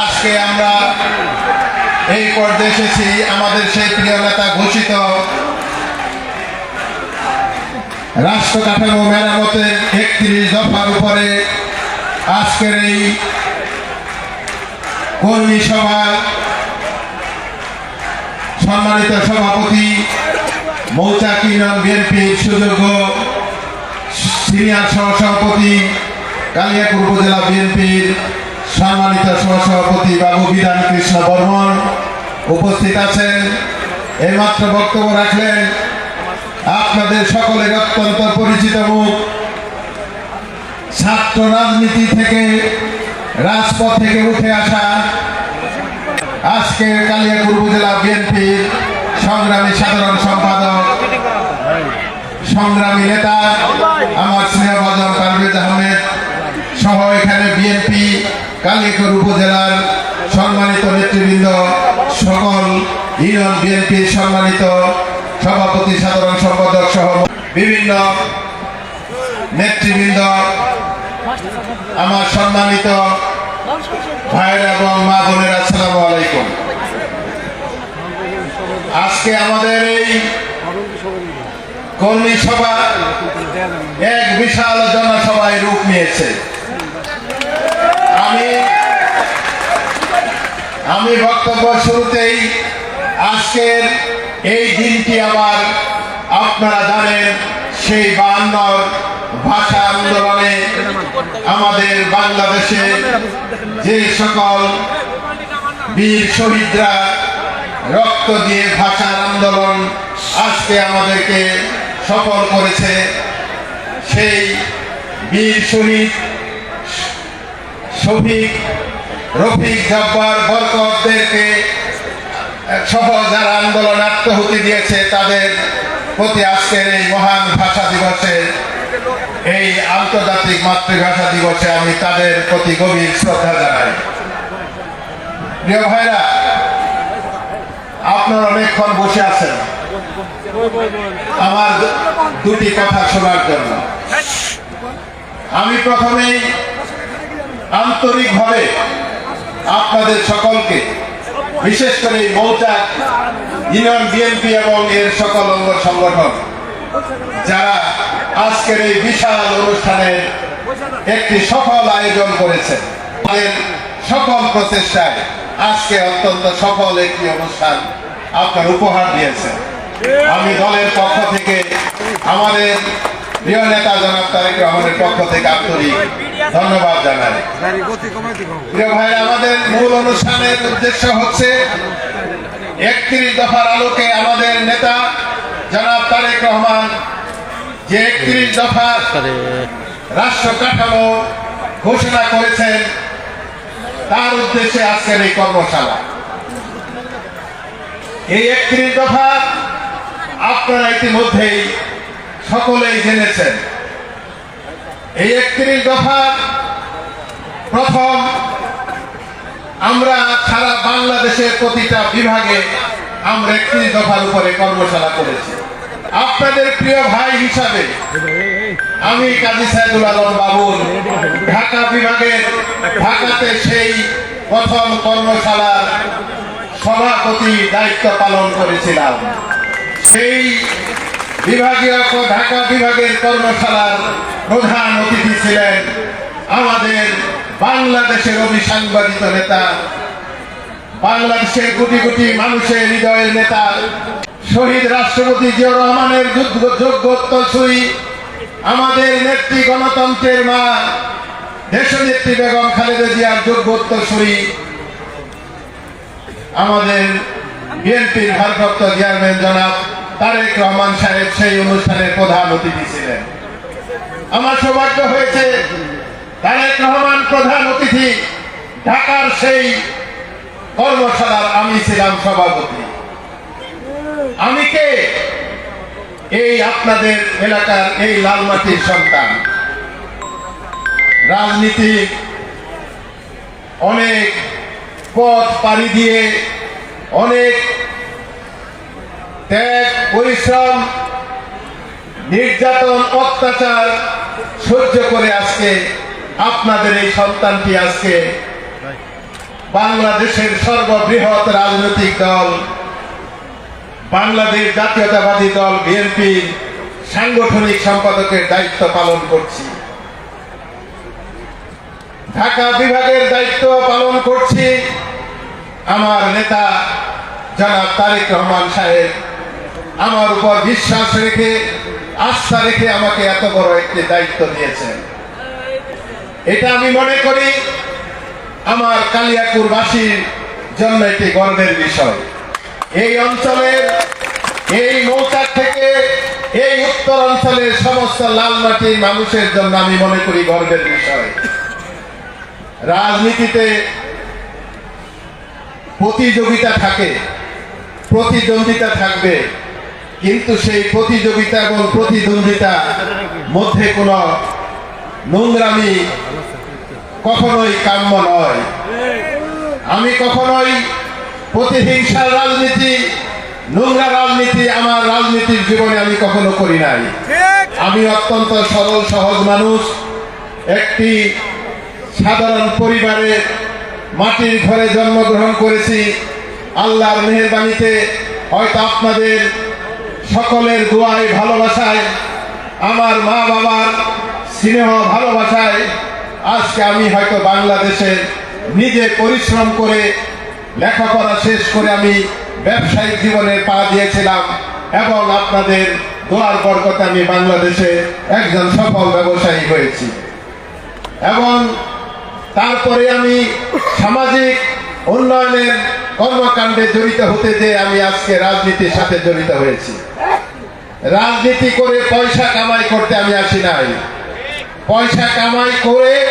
আজকে আমরা এই পর্যায়ে এসেছি। আমাদের সেই প্রিয় নেতা ঘোষিত রাষ্ট্র কাঠামো মেরামতের একত্রিশ দফার উপরে আজকের এই কর্মী সভা সম্মানিত সভাপতি মৌচাক ইউনিয়ন বিএনপির সুযোগ্য সিনিয়র সহসভাপতি কালিয়াকুর উপজেলা বিএনপির সম্মানিত সহসভাপতি বাবু বিধান কৃষ্ণ বর্মন উপস্থিত আছেন। এইমাত্র বক্তব্য রাখলেন আপনাদের সকলের অত্যন্ত পরিচিত মুখ। ছাত্র রাজনীতি থেকে, রাজপথ থেকে উঠে আসা আজকে কালিয়াপুর উপজেলা বিএনপির সংগ্রামী সাধারণ সম্পাদক, সংগ্রামী নেতা, আমার স্নেহভাজন পারভেজ আহমেদ সহ এখানে বিএনপি কালিয়াকুর উপজেলার সম্মানিত নেতৃবৃন্দ, সকল ইউনিয়ন বিএনপির সম্মানিত সভাপতি, সাধারণ সম্পাদক সহ বিভিন্ন নেতৃবৃন্দ, আমার সম্মানিত ভাইয়েরা এবং মা বোনেরা, আসসালামু আলাইকুম। আজকে আমাদের এই কর্মী সভা এক বিশাল জনসভায় রূপ নিয়েছে আমি আমি বক্তব্য শুরুতেই আজকের এই দিনটি আমার আপনারা জানেন, সেই বায়ান্নর ভাষা আন্দোলনে আমাদের বাংলাদেশে যে সকল বীর শহীদরা রক্ত দিয়ে ভাষার আন্দোলন আজকে আমাদেরকে সফল করেছে, সেই বীর শহীদ শফিক রফিক জব্বার বরকতদেরকে সহ যারা আন্দোলন আত্মহুতি দিয়েছে, তাদের প্রতি আজকের এই মহান ভাষা দিবসে, এই আন্তর্জাতিক মাতৃভাষা দিবসে আমি তাদের প্রতি গভীর শ্রদ্ধা জানাই। প্রিয় ভাইরা, আপনারা অনেকক্ষণ বসে আছেন। আমার দুটি কথা শোনার জন্য। আমি প্রথমেই আন্তরিকভাবে আপনাদের সকলকে, বিশেষ করে মৌচাক ইউনিয়ন বিএনপি এবং এর সকল অঙ্গ সংগঠন, যারা আজকের এই বিশাল অনুষ্ঠানের একটি সফল আয়োজন করেছে সকল প্রচেষ্টায় আজকে অত্যন্ত সফল একটি অনুষ্ঠান আপনার উপহার দিয়েছেন। আমি দলের পক্ষ থেকে, আমাদের প্রিয় নেতা জনাব তারেক রহমানের পক্ষ থেকে আন্তরিক ধন্যবাদ জানাই। প্রিয় ভাই আমাদের মূল অনুষ্ঠানের উদ্দেশ্য হচ্ছে একত্রিশ দফার আলোকে আমাদের নেতা জনাব তারেক রহমান যে একত্রিশ দফা রাষ্ট্র কাঠামো ঘোষণা করেছেন তার উদ্দেশ্যে আজকের এই কর্মশালা। এই একত্রিশ দফা আপনারা ইতিমধ্যেই সকলেই জেনেছেন। এই একত্রিশ দফা প্রথম আমরা সারা বাংলাদেশের প্রতিটা বিভাগে আমরা একত্রিশ দফার উপরে কর্মশালা করেছি। আপনাদের প্রিয় ভাই হিসাবে আমি কাজী সাইদুল আলম বাবুল ঢাকা বিভাগের ঢাকাতে সেই প্রথম কর্মশালার সভাপতি দায়িত্ব পালন করেছিলাম। সেই বিভাগীয় ঢাকা বিভাগের কর্মশালার প্রধান অতিথি ছিলেন আমাদের বাংলাদেশের অভিসাংবাদিত নেতা, বাংলাদেশের কোটি কোটি মানুষের হৃদয়ের নেতা, শহীদ রাষ্ট্রপতি জিয়াউর রহমানের যুদ্ধ যোগ্য উত্তরসূরি আমাদের নেত্রী গণতন্ত্রের মা, দেশনেত্রী বেগম খালেদা জিয়ার যোগ্য উত্তরসূরি আমাদের বিএনপির ভারপ্রাপ্ত চেয়ারম্যান জনাব তারেক রহমান সাহেব সেই অনুষ্ঠানের প্রধান অতিথি ছিলেন। আমার সৌভাগ্য হয়েছে, তারেক রহমান প্রধান অতিথি, ঢাকার সেই কর্মশালার আমি ছিলাম সভাপতি। আমি কে? এই আপনাদের এলাকার এই লালমাটির সন্তান। রাজনীতি অনেক পথ পাড়ি দিয়ে, অনেক ত্যাগ, পরিশ্রম, নির্যাতন, অত্যাচার সহ্য করে আজকে আপনাদের এই সন্তানটি আজকে বাংলাদেশের সর্ববৃহৎ রাজনৈতিক দল, বাংলাদেশ জাতীয়তাবাদী দল বিএনপির সাংগঠনিক সম্পাদকের দায়িত্ব পালন করছি। ঢাকা বিভাগের দায়িত্ব পালন করছি আমার নেতা জনাব তারেক রহমান সাহেব। আমার উপর বিশ্বাস রেখে আস্থা রেখে আমাকে এত বড় একটি দায়িত্ব দিয়েছেন। এটা আমি মনে করি আমার কালিয়াকুরবাসীর জন্য একটি গর্বের বিষয়। এই অঞ্চলের এই মৌচাক থেকে এই উত্তর অঞ্চলের সমস্ত লাল মাটির মানুষের জন্য আমি মনে করি গর্বের বিষয়। রাজনীতিতে প্রতিযোগিতা থাকে, প্রতিদ্বন্দ্বিতা থাকবে। কিন্তু সেই প্রতিযোগিতা এবং প্রতিদ্বন্দ্বিতা মধ্যে কোনো নোংরামি কখনোই কাম্য নয়। আমি কখনোই প্রতিহিংসার রাজনীতি, নোংরা রাজনীতি আমার রাজনীতির জীবনে আমি কখনো করি নাই। আমি অত্যন্ত সরল, সহজ মানুষ, একটি সাধারণ পরিবারে মাটির ঘরে জন্মগ্রহণ করেছি। আল্লাহর মেহরবানিতে হয়তো আপনাদের সকলের দোয়ায় ভালোবাসায়, আমার মা বাবার স্নেহ ভালোবাসায়, আজকে আমি হয়তো বাংলাদেশে নিজে পরিশ্রম করে লেখাপড়া শেষ করে আমি ব্যবসায়িক জীবনে পা দিয়েছিলাম এবং আপনাদের দোয়ার বরকতে আমি বাংলাদেশে একজন সফল ব্যবসায়ী হয়েছি। এবং তারপরে আমি সামাজিক উন্নয়নের কর্মকাণ্ডে জড়িত হতে যে আমি আজকে রাজনীতির সাথে জড়িত হয়েছি। রাজনীতি করে পয়সা কামাই করতে আমি আসি নাই। পয়সা কামাই করে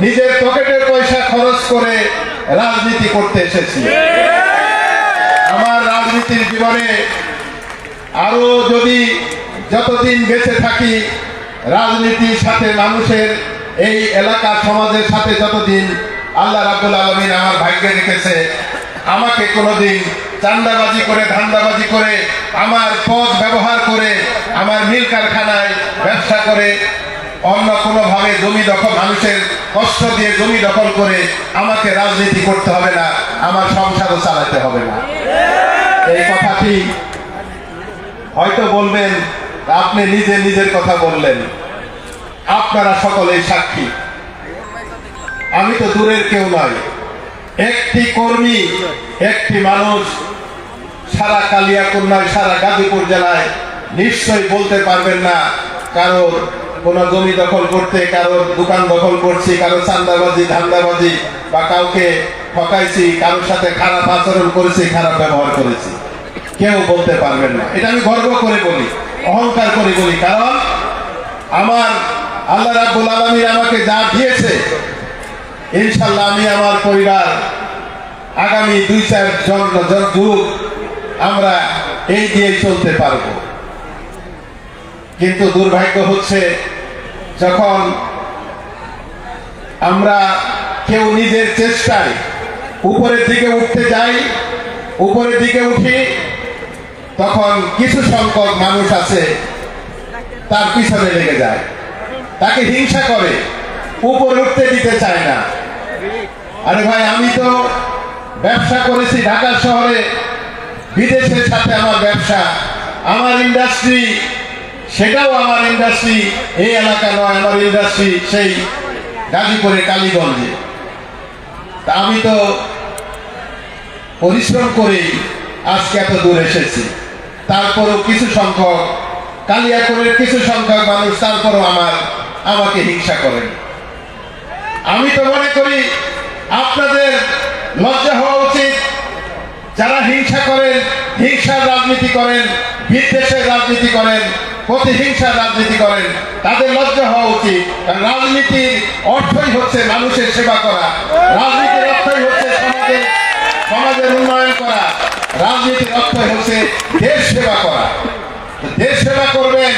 নিজের পকেটের পয়সা খরচ করে রাজনীতি করতে এসেছি। আমার রাজনীতির জীবনে আরও যদি যতদিন বেঁচে থাকি, রাজনীতির সাথে মানুষের এই এলাকা সমাজের সাথে যতদিন আল্লাহ রাবুল আলমিন আমার ভাগ্যে রেখেছে। আমাকে কোনোদিন চান্দাবাজি করে, ধান্দাবাজি করে, আমার পদ ব্যবহার করে, আমার মিল কারখানায় ব্যবসা করে, অন্য কোনোভাবে জমি দখল, মানুষের কষ্ট দিয়ে জমি দখল করে আমাকে রাজনীতি করতে হবে না, আমার সংসারও চালাতে হবে না। এই কথা কথাটি হয়তো বলবেন, আপনি নিজে নিজের কথা বললেন। আপনারা সকলেই সাক্ষী। আমি তো দূরের কেউ নয়। একটি কর্মী, একটি মানুষ সারা কালিয়াকুন্নায় সারা গাজীপুর জেলায় নিশ্চয়ই বলতে পারবেন না কারোর কোন জমি দখল করতে, কারোর দোকান দখল করছি, কারও চান্দাবাজি, ধান্দাবাজি বা কাউকে ঠকাইছি, কারোর সাথে খারাপ আচরণ করেছি, খারাপ ব্যবহার করেছি। কেউ বলতে পারবেন না। এটা আমি গর্ব করে বলি, অহংকার করে বলি। কারণ আমার আল্লাহ রাব্বুল আলামিন আমাকে যা দিয়েছে ইনশাল্লাহ আমি আমার পরিবার আগামী দুই, চার জন যুগ আমরা এই দিয়ে চলতে পারব। কিন্তু দুর্ভাগ্য হচ্ছে যখন আমরা কেউ নিজের চেষ্টায় উপরের দিকে উঠতে যাই, উপরের দিকে উঠি, তখন কিছু সংখ্যক মানুষ আছে তার পিছনে লেগে যায়। তাকে হিংসা করে, উপরে উঠতে দিতে চায় না। আরে ভাই, আমি তো ব্যবসা করেছি ঢাকা শহরে, বিদেশের সাথে আমার ব্যবসা। আমার ইন্ডাস্ট্রি সেটাও আমার ইন্ডাস্ট্রি এই এলাকা নয়, আমার ইন্ডাস্ট্রি সেই গাজীপুরে, কালীগঞ্জে। তা আমি তো পরিশ্রম করেই আজকে এত দূর এসেছি। তারপরও কিছু সংখ্যক কালিয়াপুরের কিছু সংখ্যক মানুষ তারপরও আমার, আমাকে হিংসা করেন। আমি তো মনে করি আপনাদের লজ্জা হওয়া উচিত। যারা হিংসা করেন, হিংসার রাজনীতি করেন, বিদ্বেষের রাজনীতি করেন, প্রতিহিংসার রাজনীতি করেন, তাদের লজ্জা হওয়া উচিত। কারণ রাজনীতির অর্থই হচ্ছে মানুষের সেবা করা। রাজনীতির অর্থই হচ্ছে সমাজের সমাজের উন্নয়ন করা। রাজনীতির অর্থই হচ্ছে দেশ সেবা করা। দেশ সেবা করবেন,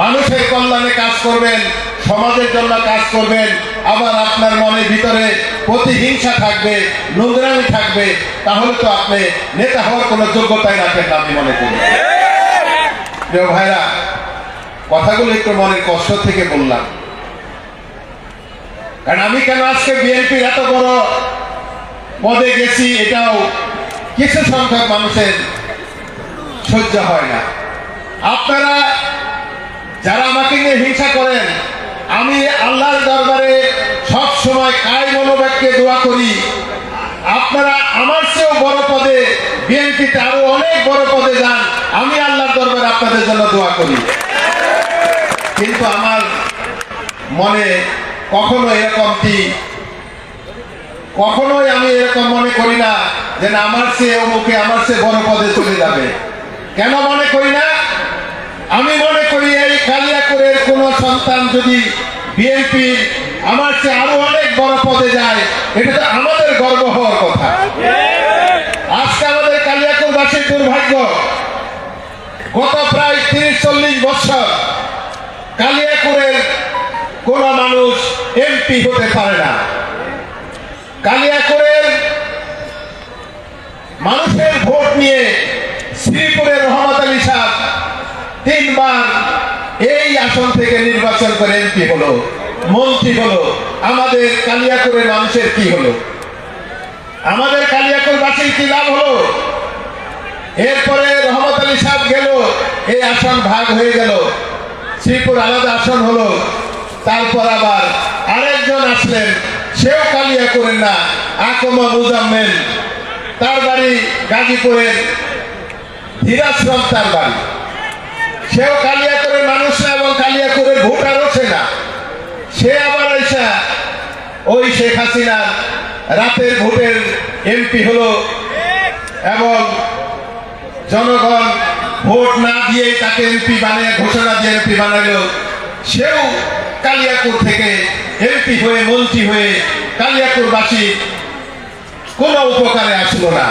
মানুষের কল্যাণে কাজ করবেন সমাজের জন্য কাজ করবেন, আবার আপনার মনের ভিতরে প্রতিহিংসা থাকবে, নোংরামি থাকবে, তাহলে তো আপনি নেতা হওয়ার কোনো যোগ্যতাই রাখেন না আমি মনে করি প্রিয় ভাইরা, কথাগুলো একটু মনের কষ্ট থেকে বললাম। কারণ আমি কেন আজকে বিএনপির এত বড় পদে গেছি, এটাও কিছু সংখ্যক মানুষের সহ্য হয় না। আপনারা যারা আমাকে নিয়ে হিংসা করেন আমি আল্লাহর দরবারে সব সময় কায় মনোবাক্যে দোয়া করি। আপনারা আমার চেয়েও বড় পদে, বিএনপিতে আরও অনেক বড় পদে যান, আমি আল্লাহর দরবারে আপনাদের জন্য দোয়া করি। কিন্তু আমার মনে কখনো এরকমটি, কখনোই আমি এরকম মনে করি না যে আমার চেয়ে অমুকে, আমার চেয়ে বড় পদে চলে যাবে। কেন মনে করি না? আমি মনে করি এই কালিয়াকুরের কোন সন্তান যদি বিএনপি আমার চেয়ে আরও অনেক বড় পদে যায়, এটা তো আমাদের গর্ব হওয়ার কথা। আজকে আমাদের কালিয়াকুরবাসীর দুর্ভাগ্য, গত প্রায় তিরিশ চল্লিশ বছর কালিয়াকুরের কোন মানুষ এমপি হতে পারে না। কালিয়াকুরের মানুষের ভোট নিয়ে শ্রীপুরের রহমত তিনবার এই আসন থেকে নির্বাচন করে এমপি হলো, মন্ত্রী হলো, আমাদের কালিয়াকুরের মানুষের কি হলো? আমাদের কালিয়াকুর বাসীর কি লাভ হলো? এরপরে রহমত আলী সাহ গেল, এই আসন ভাগ হয়ে গেল, শ্রীপুর আলাদা আসন হলো, তারপর আবার আরেকজন আসলেন, সেও কালিয়া করেন না, আকমা মুজাম্মেল। তার বাড়ি গাজীপুরের ধীরাশ্রম তার বাড়ি। সেও কালিয়াকুরের মানুষ না এবং কালিয়াকুরের ভোটার ওঠে না। সে আবার এসা ওই শেখ হাসিনার রাতের ভোটের এমপি হলো এবং জনগণ ভোট না দিয়েই তাকে এমপি বানিয়ে, ঘোষণা দিয়ে এমপি বানাইল সেও কালিয়াকুর থেকে এমপি হয়ে, মন্ত্রী হয়ে কালিয়াকুরবাসী কোনো উপকারে আসলো না।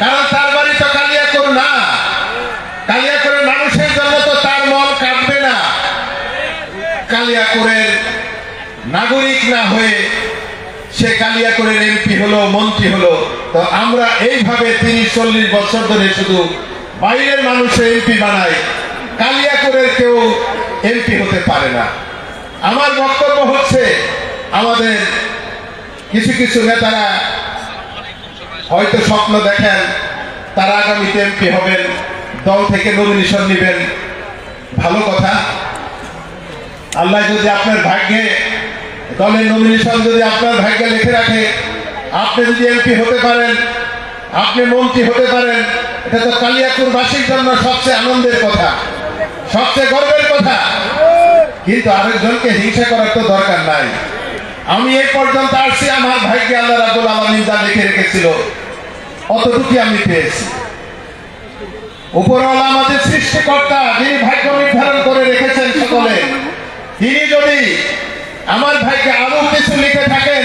কারণ তার বাড়ি তো কালিয়াকুর না কালিয়াকুরের মানুষের জন্য তো তার মন কাঁদবে না কালিয়াকুরের নাগরিক না হয়ে সে কালিয়াকুরের এমপি হলো, মন্ত্রী হলো, তো আমরা এইভাবে তিরিশ চল্লিশ বছর ধরে শুধু বাইরের মানুষের এমপি বানাই, কালিয়াকুরের কেউ এমপি হতে পারে না। আমার বক্তব্য হচ্ছে, আমাদের কিছু কিছু নেতারা হয়তো স্বপ্ন দেখেন, তারা আগামীতে এমপি হবেন, দল থেকে নমিনেশন নেবেন। ভালো কথা। আল্লাহ যদি আপনার ভাগ্যে দলের নমিনেশন যদি আপনার ভাগ্যে লিখে রাখে, আপনি যদি এমপি হতে পারেন, আপনি মন্ত্রী হতে পারেন, এটা তো কালিয়াকুরবাসীর জন্য সবচেয়ে আনন্দের কথা, সবচেয়ে গর্বের কথা। কিন্তু আরেকজনকে হিংসা করার তো দরকার নাই। আমি এই পর্যন্ত আসছি, আমার ভাগ্যে আল্লাহ রাবুল আলমিন যা লিখে রেখেছিল, অতটুকুই আমি পেয়েছি। উপরওয়ালা আমাদের সৃষ্টিকর্তা, যিনি ভাগ্য নির্ধারণ করে রেখেছেন সকলে। তিনি যদি আমার ভাইকে আরও কিছু লিখে থাকেন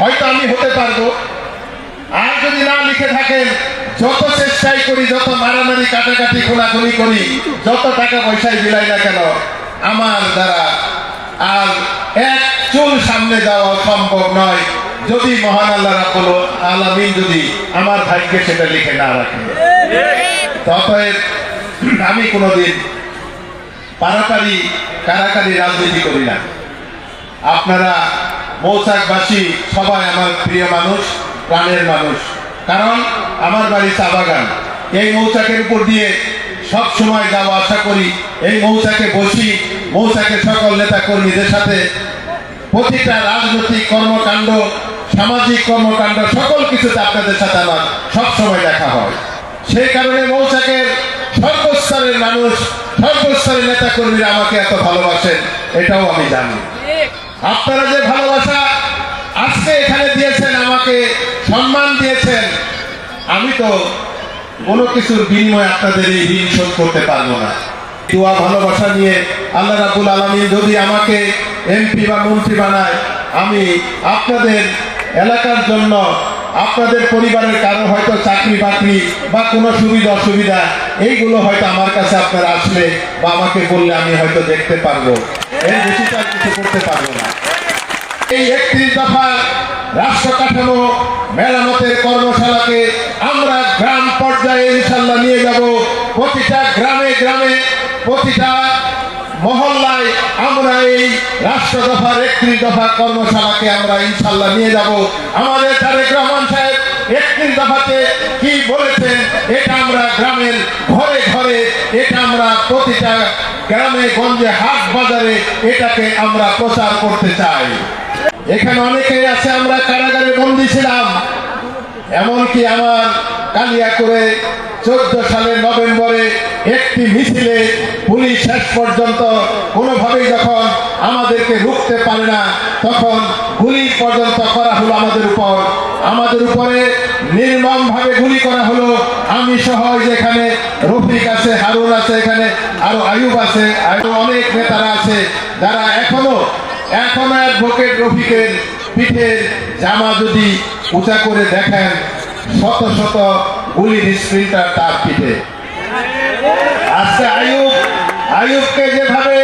হয়তো আমি হতে পারব। আর যদি না লিখে থাকেন যত চেষ্টাই করি যত মারামারি কাটাকাটি খোলাখুলি করি যত টাকা পয়সায় বিলাই না কেন আমার দ্বারা আর এক চুল সামনে যাওয়া সম্ভব নয়। যদি মহান আল্লাহ রাবুল আলামিন যদি আমার ভাইকে সেটা লিখে না রাখে। অতএব আমি কোনোদিন পারাপারি কারাকারি রাজনীতি করি না। আপনারা মৌচাকবাসী সবাই আমার প্রিয় মানুষ, প্রাণের মানুষ। কারণ আমার বাড়ি চা বাগান এই মৌচাকের উপর দিয়ে সব সময় যাওয়া আশা করি। এই মৌচাকে বসি। মৌচাকের সকল নেতা কর্মীদের সাথে প্রতিটা রাজনৈতিক কর্মকাণ্ড, সামাজিক কর্মকাণ্ড, সকল কিছুতে আপনাদের সাথে আমার সবসময় দেখা হয়। সেই কারণে মৌচাকের সর্বস্তরের মানুষ সর্বস্তরের নেতা কর্মীরা আমাকে এত ভালোবাসেন, এটাও আমি জানি। আপনারা যে ভালোবাসা আজকে এখানে দিয়েছেন, আমাকে সম্মান দিয়েছেন, আমি তো কোনো কিছুর বিনিময়ে আপনাদের এই ঋণ শোধ করতে পারব না। দোয়া, ভালোবাসা নিয়ে আল্লাহ রাবুল আলমী যদি আমাকে এমপি বা মন্ত্রী বানায়, আমি আপনাদের এলাকার জন্য আপনাদের পরিবারের কারও হয়তো চাকরি বাকরি বা কোনো সুবিধা অসুবিধা, এইগুলো হয়তো আমার কাছে আপনারা আসলে বা আমাকে বললে আমি হয়তো দেখতে পারব। এর বেশি কিছু করতে পারব না। এই একত্রিশ দফা রাষ্ট্র কাঠামো মেরামতের কর্মশালাকে আমরা গ্রাম পর্যায়ে ইনশাল্লাহ নিয়ে যাব। প্রতিটা গ্রামে গ্রামে প্রতিটা মহল্লায় আমরা এই রাষ্ট্র দফার একত্রিশ দফা কর্মশালাকে আমরা ইনশাল্লাহ নিয়ে যাব। আমাদের তারেক রহমান সাহেব একত্রিশ দফাতে কি বলেছেন এটা আমরা গ্রামের ঘরে ঘরে, এটা আমরা প্রতিটা গ্রামে, গঞ্জে, হাট বাজারে এটাকে আমরা প্রচার করতে চাই। এখানে অনেকেই আছে, আমরা কারাগারে বন্দি ছিলাম। এমনকি আমার কালিয়া করে চোদ্দ সালের নভেম্বরে একটি মিছিলে পুলিশ শেষ পর্যন্ত কোনোভাবেই যখন আমাদেরকে রুখতে পারে না, তখন গুলি পর্যন্ত করা হলো আমাদের উপর। আমাদের উপরে নির্মম ভাবে গুলি করা হলো। আমি সহ যেখানে রফিক আছে, হারুন আছে, এখানে আরও আয়ুব আছে, আরও অনেক নেতারা আছে, যারা এখনও এখনও অ্যাডভোকেট রফিকের পিঠের জামা যদি উঁচা করে দেখেন, শত শত গুলির স্প্রিন্টার তার পিঠে। আজকে আয়ুব আয়ুবকে যেভাবে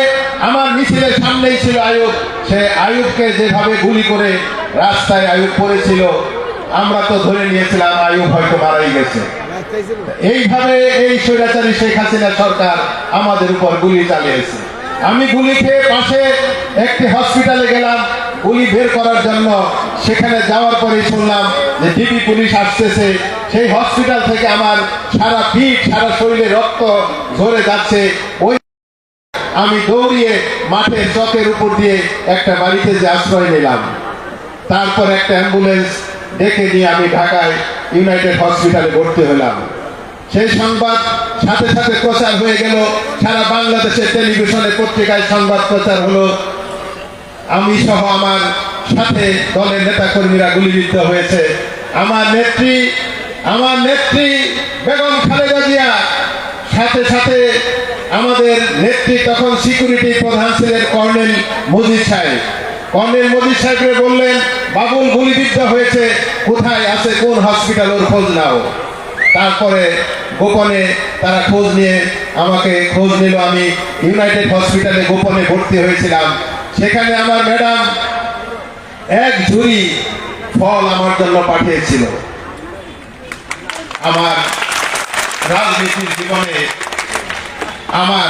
আমার মিছিলের সামনেই ছিল আয়ুব সে আয়ুবকে যেভাবে গুলি করে রাস্তায় আয়ুব পড়েছিল, আমরা তো ধরে নিয়েছিলাম আয়ুব হয়তো মারাই গেছে। এইভাবে এই স্বৈরাচারী শেখ হাসিনা সরকার আমাদের উপর গুলি চালিয়েছে। আমি গুলি খেয়ে পাশে একটি হসপিটালে গেলাম, গুলি বের করার জন্য। সেখানে যাওয়ার পরে শুনলাম যে ডিবি পুলিশ আসতেছে সেই হসপিটাল থেকে আমার সারা পিঠ, সারা শরীরে রক্ত ঝরে যাচ্ছে। ওই আমি দৌড়িয়ে মাঠের চকের উপর দিয়ে একটা বাড়িতে যে আশ্রয় নিলাম। তারপর একটা অ্যাম্বুলেন্স ডেকে নিয়ে আমি ঢাকায় ইউনাইটেড হসপিটালে ভর্তি হলাম। সেই সংবাদ সাথে সাথে প্রচার হয়ে গেল। সারা বাংলাদেশের টেলিভিশনে পত্রিকায় সংবাদ প্রচার হলো। আমি সহ আমার সাথে দলের নেতা কর্মীরা গুলিবিদ্ধ হয়েছে। আমার নেত্রী আমার নেত্রী বেগম খালেদা জিয়া, সাথে সাথে আমাদের নেত্রী তখন সিকিউরিটি প্রধান ছিলেন কর্নেল মজিদ সাহেব। কর্নেল মজিদ সাহেবকে বললেন, বাবুল গুলিবিদ্ধ হয়েছে, কোথায় আছে, কোন হসপিটাল ওর খোঁজ নাও? তারপরে গোপনে তারা খোঁজ নিয়ে আমাকে খোঁজ নিল। আমি ইউনাইটেড হসপিটালে গোপনে ভর্তি হয়েছিলাম। সেখানে আমার ম্যাডাম এক ঝুড়ি ফল আমার জন্য পাঠিয়েছিল। আমার রাজনীতির জীবনে আমার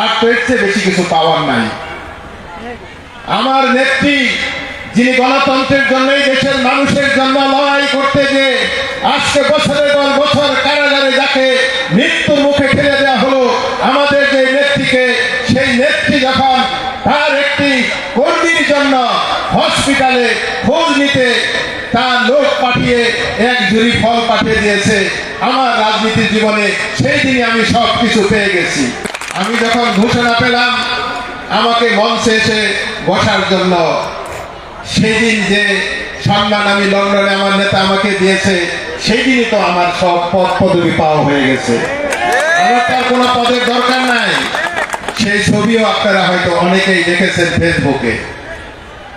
আর তো বেশি কিছু পাওয়ার নাই। আমার নেত্রী, যিনি গণতন্ত্রের জন্য দেশের মানুষের জন্য লড়াই করতে যে আজকে বছরের পর বছর কারাগারে যাকে মৃত্যুর মুখে ঠেলে দেওয়া হলো, আমাদের যে নেত্রীকে, সেই নেত্রী যখন তার একটি কর্মীর জন্য হসপিটালে খোঁজ নিতে তার লোক পাঠিয়ে এক ঝুড়ি ফল পাঠিয়ে দিয়েছে। আমার রাজনীতির জীবনে সেই দিনই আমি সব কিছু পেয়ে গেছি। আমি যখন ঘোষণা পেলাম, আমাকে মঞ্চে এসে বসার জন্য, সেদিন যে সম্মান আমি লন্ডনে আমার নেতা আমাকে দিয়েছে সেই দিনই তো আমার সব পদ পদবি পাওয়া হয়ে গেছে। আমার তার কোনো পদের দরকার নাই। সেই ছবিও আপনারা হয়তো অনেকেই দেখেছেন ফেসবুকে।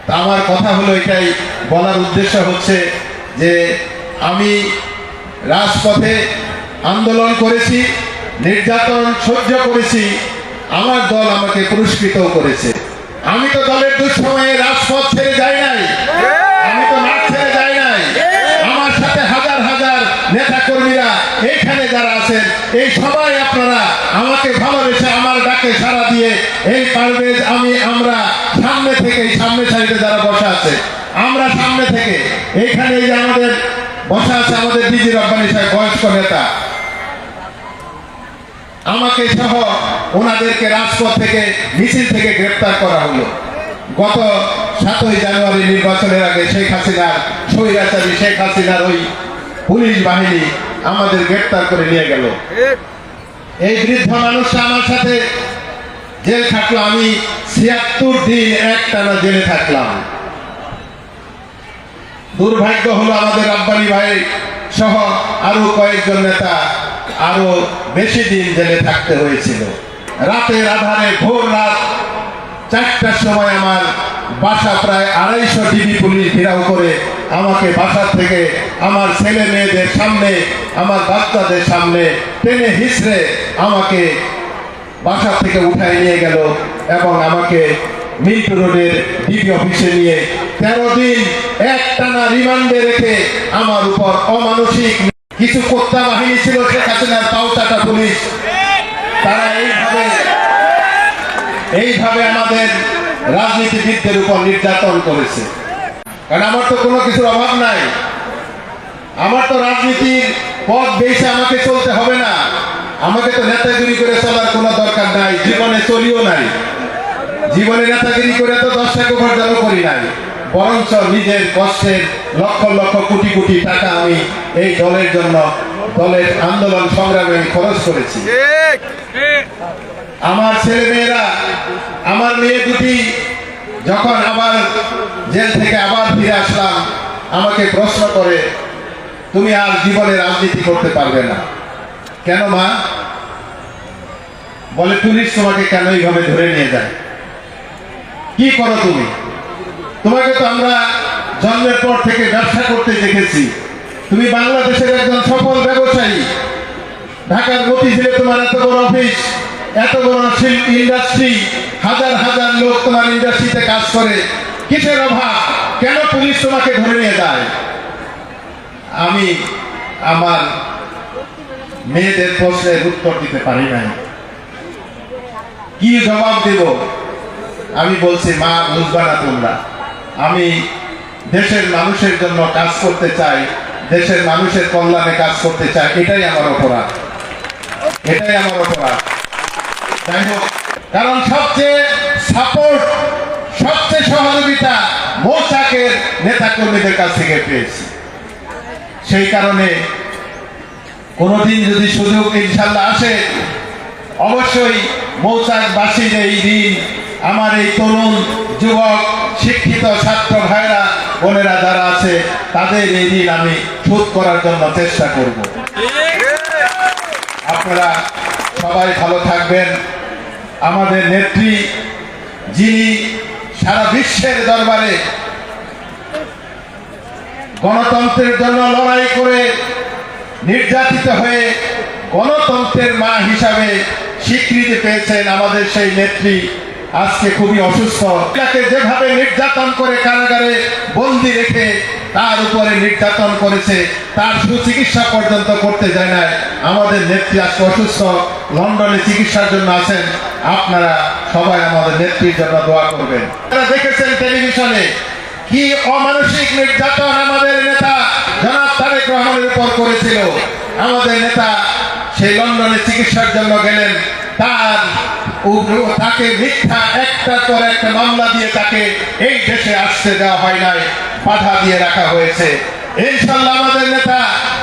আমার কথা হলো এটাই, বলার উদ্দেশ্য হচ্ছে যে আমি রাজপথে আন্দোলন করেছি, নির্যাতন সহ্য করেছি, আমার দল আমাকে পুরস্কৃতও করেছে। আমি তো দলের দুঃসময়ে রাজপথ ছেড়ে যাই নাই। আমি তো মাঠ ছেড়ে যাই নাই। আমার সাথে হাজার হাজার নেতা কর্মীরা এইখানে যারা আছেন। এই সবাই আপনারা আমাকে ভালোবেসে আমার ডাকে সাড়া দিয়ে এই পারভেজ আমি, আমরা সামনে থেকে সামনে সারিতে যারা বসা আছে, আমরা সামনে থেকে এইখানে এই যে আমাদের বসা আছে, আমাদের ডিজি রব্বানি সাহেব, বয়স্ক নেতা, আমাকে সহ ওনাদেরকে রাজপথ থেকে, মিছিল থেকে গ্রেপ্তার করা হলো। গত সাতই জানুয়ারি নির্বাচনের আগে শেখ হাসিনার স্বৈরাচারী শেখ হাসিনার ওই পুলিশ বাহিনী আমাদের গ্রেপ্তার করে নিয়ে গেল। এই বৃদ্ধ মানুষটা আমার সাথে জেল থাকল আমি ছিয়াত্তর দিন একটানা জেলে থাকলাম। দুর্ভাগ্য হলো আমাদের আব্বানি ভাই সহ আরও কয়েকজন নেতা আরও বেশি দিন জেলে থাকতে হয়েছিল। রাতের আধারে ভোর রাত চারটার সময় আমার বাসা প্রায় আড়াইশো ডিবি পুলিশ ঘেরাও করে আমাকে বাসার থেকে আমার ছেলে মেয়েদের সামনে, আমার বাচ্চাদের সামনে টেনে হিসড়ে আমাকে বাসা থেকে উঠায় নিয়ে গেল এবং আমাকে মিন্টু রোডের ডিবি অফিসে নিয়ে তেরো দিন একটানা রিমান্ডে রেখে আমার উপর অমানসিক কিছু কোত্তা বাহিনী ছিল, শেখ হাসিনার পাউচাটা পুলিশ। তারা এইভাবে এইভাবে আমাদের রাজনীতিবিদদের উপর নির্যাতন করেছে। কারণ আমার তো কোনো কিছুর অভাব নাই। আমার তো রাজনীতির পথ বেশি আমাকে চলতে হবে না। আমাকে তো নেতাগিরি করে চলার কোনো দরকার নাই। জীবনে চলিও নাই। জীবনে নেতাগিরি করে তো দশ টাকা উপার্জনও করি নাই। বরঞ্চ নিজের কষ্টের লক্ষ লক্ষ কোটি কোটি টাকা আমি এই দলের জন্য দলের আন্দোলন সংগ্রামে খরচ করেছি। আমার ছেলে মেয়েরা আমার মেয়ে দুটি, যখন আবার জেল থেকে আবার ফিরে আসলাম, আমাকে প্রশ্ন করে, তুমি আর জীবনে রাজনীতি করতে পারবে না। কেন মা? বলে পুলিশ তোমাকে কেন এইভাবে ধরে নিয়ে যায়? কি করো তুমি? তোমাকে তো আমরা জন্মের পর থেকে ব্যবসা করতে দেখেছি। তুমি বাংলাদেশের একজন সফল ব্যবসায়ী। ঢাকার মতিঝিলে তোমার এত বড় অফিস। এত বড় শিল্প ইন্ডাস্ট্রি হাজার হাজার লোক তোমার ইন্ডাস্ট্রিতে কাজ করে। কিসের অভাব? কেন পুলিশ তোমাকে ধরে নিয়ে যায়? আমি আমার মেয়েদের প্রশ্নের উত্তর দিতে পারি নাই। কি জবাব দেব? আমি বলছি, মা বুঝবা না তোমরা। আমি দেশের মানুষের জন্য কাজ করতে চাই, দেশের মানুষের কল্যাণে কাজ করতে চাই, এটাই আমার অপরাধ। এটাই আমার অপরাধ। কারণ সবচেয়ে সাপোর্ট সবচেয়ে সহযোগিতা মৌচাকের নেতা কর্মীদের কাছ থেকে পেয়েছি। সেই কারণে কোনোদিন যদি সুযোগ ইনশাল্লাহ আসে, অবশ্যই মৌচাকবাসীর এই দিন আমার এই তরুণ যুবক, শিক্ষিত ছাত্র ভাইরা বোনেরা যারা আছে, তাদের এই দিন আমি শোধ করার জন্য চেষ্টা করব। আপনারা সবাই ভালো থাকবেন। আমাদের নেত্রী, যিনি সারা বিশ্বের দরবারে গণতন্ত্রের জন্য লড়াই করে নির্যাতিত হয়ে গণতন্ত্রের মা হিসাবে স্বীকৃতি পেয়েছেন আমাদের সেই নেত্রী। আজকে খুবই অসুস্থ। তাকে যেভাবে নির্যাতন করে কারাগারে বন্দি রেখে তার উপরে নির্যাতন করেছে, তার সুচিকিৎসা পর্যন্ত করতে যায় না আমাদের নেত্রী আজকে অসুস্থ। লন্ডনে চিকিৎসার জন্য আছেন, আপনারা সবাই আমাদের নেত্রীর জন্য দোয়া করবেন। আপনারা দেখেছেন টেলিভিশনে কি অমানসিক নির্যাতন আমাদের নেতা জনাব তারেক রহমানের উপর করেছিল। আমাদের নেতা সেই লন্ডনে চিকিৎসার জন্য গেলেন। তার তাকে মিথ্যা একটা পর একটা মামলা দিয়ে তাকে এই দেশে আসতে দেওয়া হয় নাই, বাধা দিয়ে রাখা হয়েছে। ইনশাল্লাহ আমাদের নেতা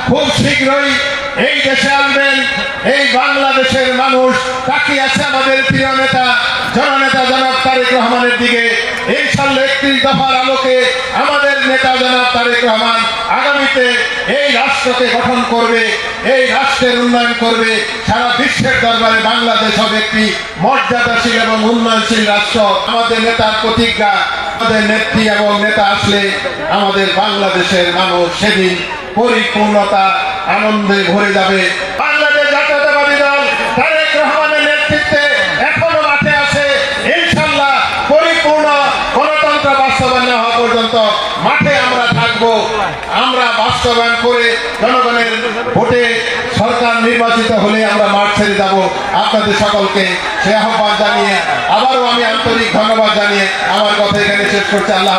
খুব শীঘ্রই এই দেশে আনবেন, এই বাংলাদেশের মানুষ, তাকিয়ে আছে আমাদের প্রিয় নেতা, জননেতা জনাব তারেক রহমানের দিকে। ইনশাল্লাহ একত্রিশ দফার আলোকে আমাদের নেতা জনাব তারেক রহমান আগামীতে এই রাষ্ট্রকে গঠন করবে, এই রাষ্ট্রের উন্নয়ন করবে। সারা বিশ্বের দরবারে বাংলাদেশ হবে একটি মর্যাদাশীল এবং উন্নয়নশীল রাষ্ট্র। আমাদের নেতার প্রতিজ্ঞা, আমাদের নেত্রী এবং নেতা আসলে আমাদের বাংলাদেশের মানুষ সেদিন পরিপূর্ণতা আনন্দে ভরে যাবে। আছে। বাস্তবায়ন হওয়া পর্যন্ত মাঠে আমরা থাকব। আমরা বাস্তবায়ন করে সরকার নির্বাচিত হলে আমরা মাঠ ছেড়ে যাব। আপনাদের সকলকে সে জানিয়ে আবারও আমি আন্তরিক ধন্যবাদ জানিয়ে আমার এখানে আল্লাহ